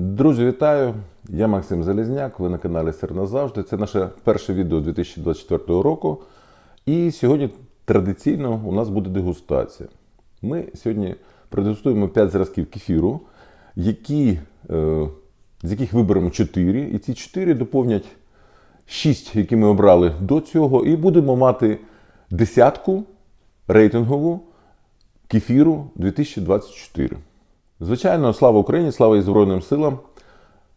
Друзі, вітаю! Я Максим Залізняк, ви на каналі Сир назавжди. Це наше перше відео 2024 року. І сьогодні традиційно у нас буде дегустація. Ми сьогодні продегустуємо 5 зразків кефіру, які, е, з яких виберемо 4. І ці 4 доповнять 6, які ми обрали до цього. І будемо мати десятку рейтингову кефіру 2024. Звичайно, слава Україні, слава і Збройним силам.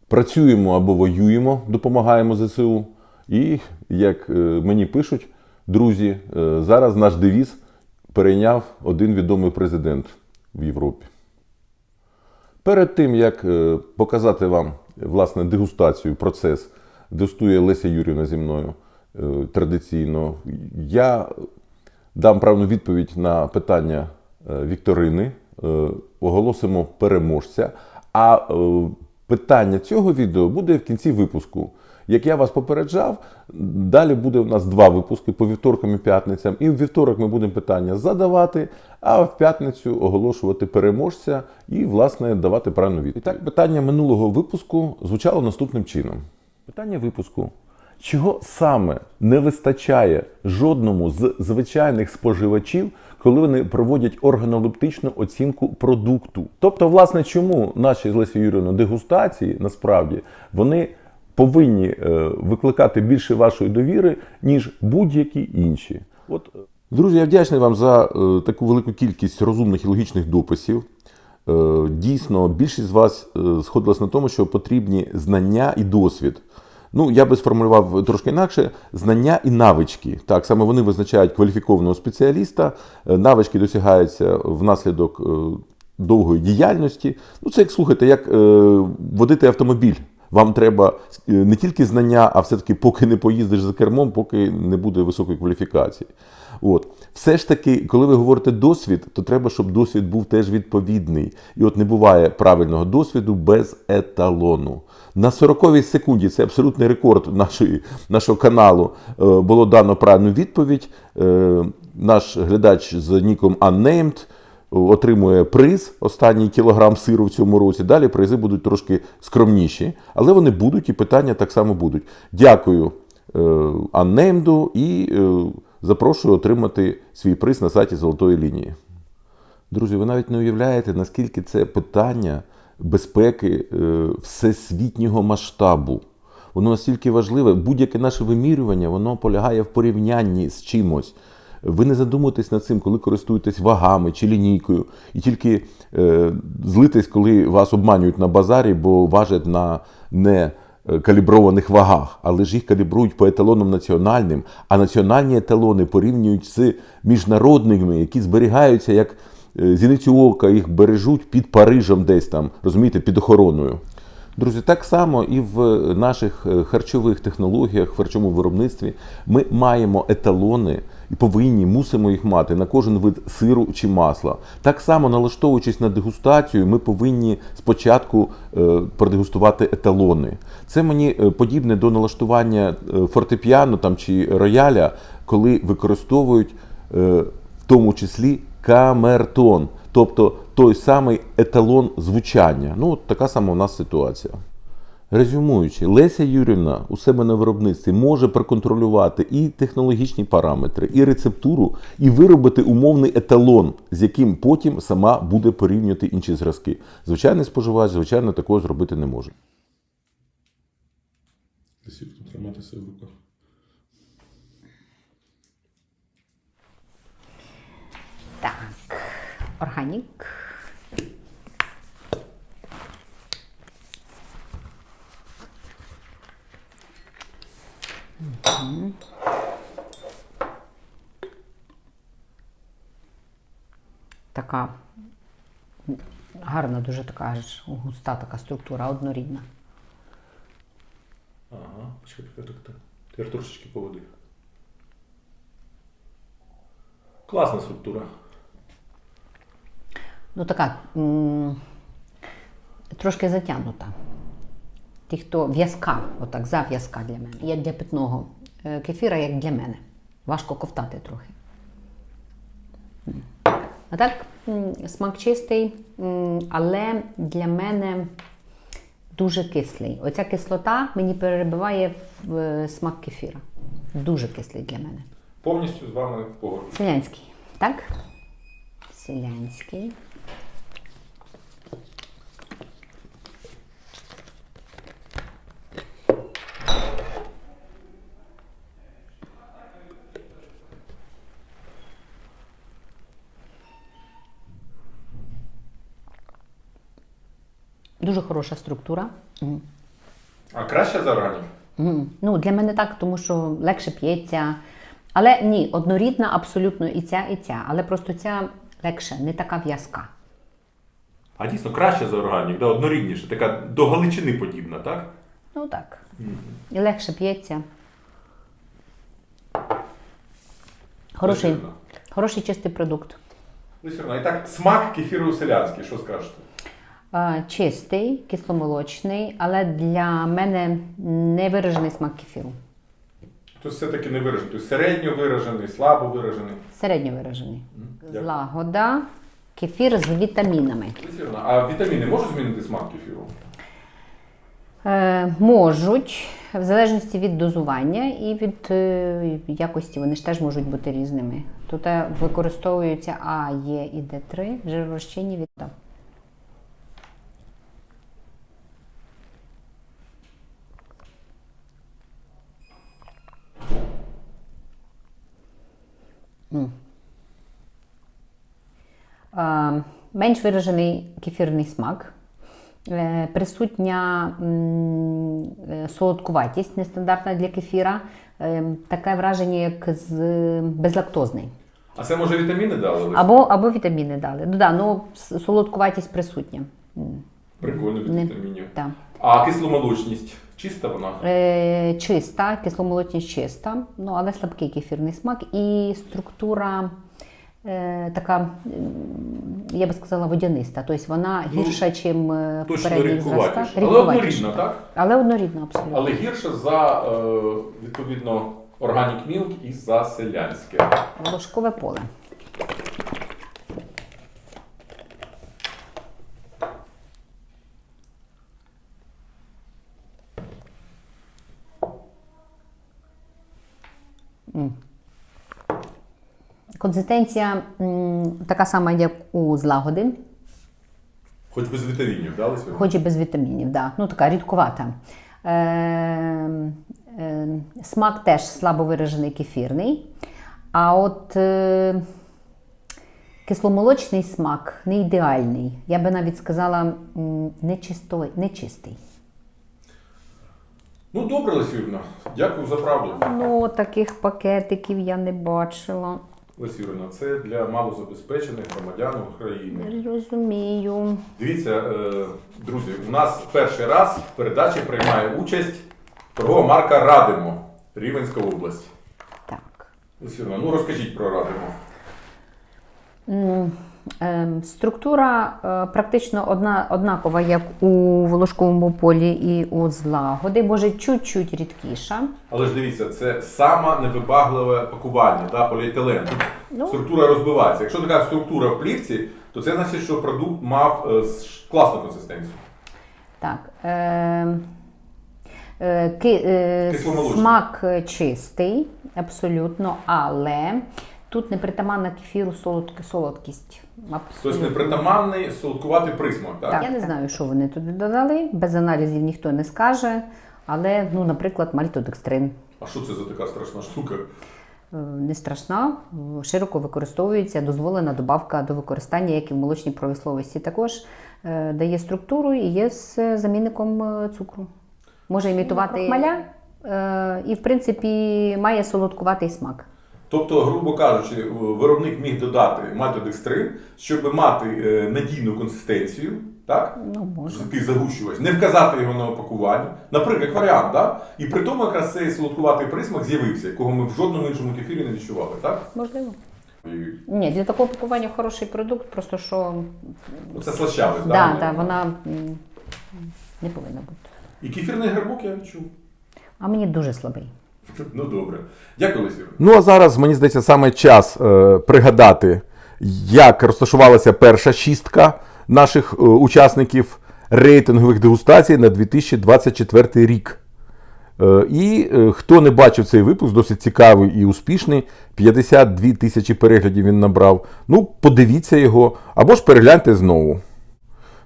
Працюємо або воюємо, допомагаємо ЗСУ. І, як е, мені пишуть, друзі, е, зараз наш девіз перейняв один відомий президент в Європі. Перед тим, як е, показати вам власне дегустацію, процес, дегустує Леся Юрівна зі мною традиційно, я дам правну відповідь на питання Вікторини, оголосимо переможця. А е, питання цього відео буде в кінці випуску. Як я вас попереджав, далі буде у нас два випуски по вівторкам і п'ятницям. І в вівторок ми будемо питання задавати, а в п'ятницю оголошувати переможця і, власне, давати правильну відповідь. І так, питання минулого випуску звучало наступним чином. Питання випуску. Чого саме не вистачає жодному з звичайних споживачів, коли вони проводять органолептичну оцінку продукту? Тобто, власне, чому наші з Лесією Юрійовною дегустації насправді вони повинні е, викликати більше вашої довіри, ніж будь-які інші? От, е, друзі, я вдячний вам за е, таку велику кількість розумних і логічних дописів. Дійсно, більшість з вас сходилась на тому, що потрібні знання і досвід. Ну, я би сформулював трошки інакше: знання і навички. Так, саме вони визначають кваліфікованого спеціаліста. Е, Навички досягаються внаслідок е, довгої діяльності. Ну, це як слухайте, як е, водити автомобіль. Вам треба е, не тільки знання, а все-таки, поки не поїздиш за кермом, поки не буде високої кваліфікації. От. Все ж таки, коли ви говорите досвід, то треба, щоб досвід був теж відповідний. І от не буває правильного досвіду без еталону. На 40-й секунді, це абсолютний рекорд нашої, нашого каналу, е, було дано правильну відповідь. Е, Наш глядач з ніком Unnamed отримує приз, останній кілограм сиру в цьому році. Далі призи будуть трошки скромніші, але вони будуть і питання так само будуть. Дякую е, Unnamed і е, запрошую отримати свій приз на сайті Золотої лінії. Друзі, ви навіть не уявляєте, наскільки це питання безпеки е, всесвітнього масштабу. Воно настільки важливе, будь-яке наше вимірювання, воно полягає в порівнянні з чимось. Ви не задумуєтесь над цим, коли користуєтесь вагами чи лінійкою, і тільки е, злитесь, коли вас обманюють на базарі, бо важать на не е, каліброваних вагах, але ж їх калібрують по еталонам національним, а національні еталони порівнюють з міжнародними, які зберігаються як е, зіницю ока, їх бережуть під Парижем десь там, розумієте, під охороною. Друзі, так само і в наших е, харчових технологіях, харчовому виробництві ми маємо еталони і повинні, мусимо їх мати на кожен вид сиру чи масла. Так само, налаштовуючись на дегустацію, ми повинні спочатку е, продегустувати еталони. Це мені е, подібне до налаштування фортепіано там чи рояля, коли використовують в тому числі камертон, тобто той самий еталон звучання. Ну, от така сама у нас ситуація. Резюмуючи, Леся Юрівна у себе на виробництві може проконтролювати і технологічні параметри, і рецептуру, і виробити умовний еталон, з яким потім сама буде порівнювати інші зразки. Звичайний споживач, звичайно, такого зробити не може. Десятку триматися в руках. Так, Мгм. Така гарна, дуже така ж густа така структура, однорідна. Ага, почекай, так, так. Тепер трошечки поводи. Класна структура. Ну, така м, трошки затягнута. Ті, хто в'язка, отак, зав'язка для мене. Як для питного е, кефіра, як для мене. Важко ковтати трохи. А так, смак чистий, але для мене дуже кислий. Оця кислота мені перебиває в смак кефіра. Дуже кислий для мене. Повністю з вами погоджуюсь. Селянський, так? Селянський. Дуже хороша структура. А краще за органік? Ну, для мене так, тому що легше п'ється. Але ні, однорідна абсолютно і ця, і ця. Але просто ця легше, не така в'язка. А дійсно краще за органік, да, однорідніше, така до галичини подібна, так? Ну так. І легше п'ється. Хороший, Лисівна. хороший чистий продукт. Лисівна, і так, смак кефіру селянський, що скажете? Чистий, кисломолочний, але для мене не виражений смак кефіру. Тобто все-таки не виражений. Тобто середньо виражений, слабо виражений. Середньо виражений. Дякую. Злагода, кефір з вітамінами. А вітаміни можуть змінити смак кефіру? Е, можуть, в залежності від дозування і від е, якості, вони ж теж можуть бути різними. Тут е, використовуються А, Е і Д3, жиророзчинні від. Менш виражений кефірний смак. Е, Присутня е, солодкуватість нестандартна для кефіра. Е, Таке враження, як з безлактозний. А це може вітаміни дали? Або, або вітаміни дали. Ну, да, ну, солодкуватість присутня. Прикольно від Не. вітамінів. Да. А кисломолочність чиста вона? Е, чиста, кисломолочність чиста, ну, але слабкий кефірний смак. І структура е, така, м, я би сказала, водяниста. Тобто вона Ну, гірша, ніж в Точно попередніх зразках. Але однорідна, так? Але однорідна абсолютно. Але гірше за е, відповідно Organic Milk і за селянське. Ложкове поле. Консистенція м, така сама, як у злагоди, Хоч без вітамінів, дали сьогодні? хоч і без вітамінів, да. ну така рідкувата. Е, е, смак теж слабо виражений кефірний. А от е, кисломолочний смак не ідеальний. Я би навіть сказала м, нечистой, нечистий. Ну добре, Лесівна. Дякую за правду. Ну, таких пакетиків я не бачила. Лесівна, це для малозабезпечених громадян України. Розумію. Дивіться, е, друзі, у нас перший раз в передачі приймає участь торгова марка Радимо, Рівенська область. Так. Лесівна, ну розкажіть про Радимо. М, ем, Структура е, практично одна, однакова, як у волошковому полі і у злагоди, може чуть-чуть рідкіша. Але ж дивіться, це саме невибагливе пакування, да, поліетилен. Ну. структура розбивається. Якщо така структура в плівці, то це значить, що продукт мав е, класну консистенцію. Так. Е, е, ки, е, смак чистий, абсолютно, але тут непритаманна кефіру солодк, солодкість. Тобто непритаманний солодкуватий присмак, так? Так, я не знаю, що вони туди додали. Без аналізів ніхто не скаже. Але, ну, наприклад, мальтодекстрин. А що це за така страшна штука? Е, Не страшна, широко використовується, дозволена добавка до використання, як і в молочній промисловості. Також е, дає структуру і є з замінником е, цукру. Може імітувати хмеля е, і, в принципі, має солодкуватий смак. Тобто, грубо кажучи, виробник міг додати мальтодекстрин, щоб мати е, надійну консистенцію, так? Ну. Такий загущувач, не вказати його на опакуванні. Наприклад, як варіант, да? і при тому якраз цей солодкуватий присмак з'явився, якого ми в жодному іншому кефірі не відчували, так? Можливо. І Ні, для такого пакування хороший продукт, просто що Це слащавість, да, да? да, вона не повинна бути. І кефірний грибок я відчув. А мені дуже слабий. Ну добре. Дякую, Лесір. Ну а зараз мені здається саме час е, пригадати, як розташувалася перша шістка наших е, учасників рейтингових дегустацій на 2024 рік. Е, І е, хто не бачив цей випуск, досить цікавий і успішний. 52 тисячі переглядів він набрав. Ну, подивіться його, або ж перегляньте знову.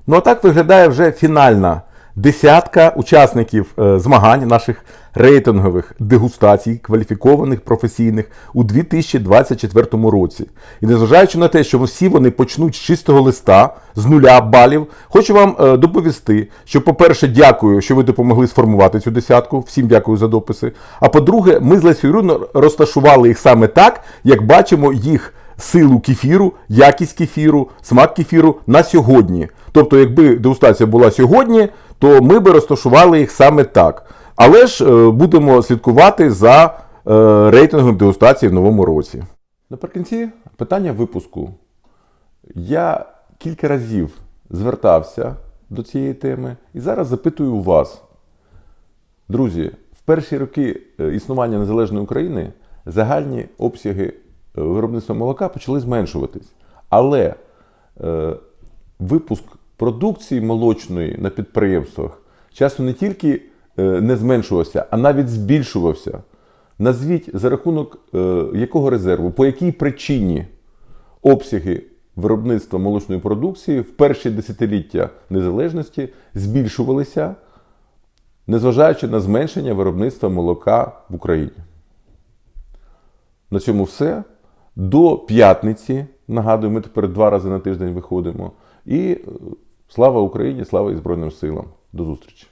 Ну а так виглядає вже фінальна десятка учасників е, змагань наших рейтингових дегустацій, кваліфікованих професійних у 2024 році. І незважаючи на те, що всі вони почнуть з чистого листа, з нуля балів, хочу вам е, доповісти, що, по-перше, дякую, що ви допомогли сформувати цю десятку. Всім дякую за дописи. А по-друге, ми з Лесією Юрівною розташували їх саме так, як бачимо їх силу кефіру, якість кефіру, смак кефіру на сьогодні. Тобто, якби дегустація була сьогодні, то ми би розташували їх саме так. Але ж е, будемо слідкувати за е, рейтингом дегустації в новому році. Наприкінці питання випуску. Я кілька разів звертався до цієї теми і зараз запитую у вас. Друзі, в перші роки е, існування незалежної України загальні обсяги виробництва молока почали зменшуватись. Але е, випуск продукції молочної на підприємствах часто не тільки е, не зменшувався, а навіть збільшувався. Назвіть за рахунок е, якого резерву, по якій причині обсяги виробництва молочної продукції в перші десятиліття незалежності збільшувалися, незважаючи на зменшення виробництва молока в Україні. На цьому все. До п'ятниці. Нагадую, ми тепер два рази на тиждень виходимо. І е, слава Україні, слава і Збройним силам. До зустрічі!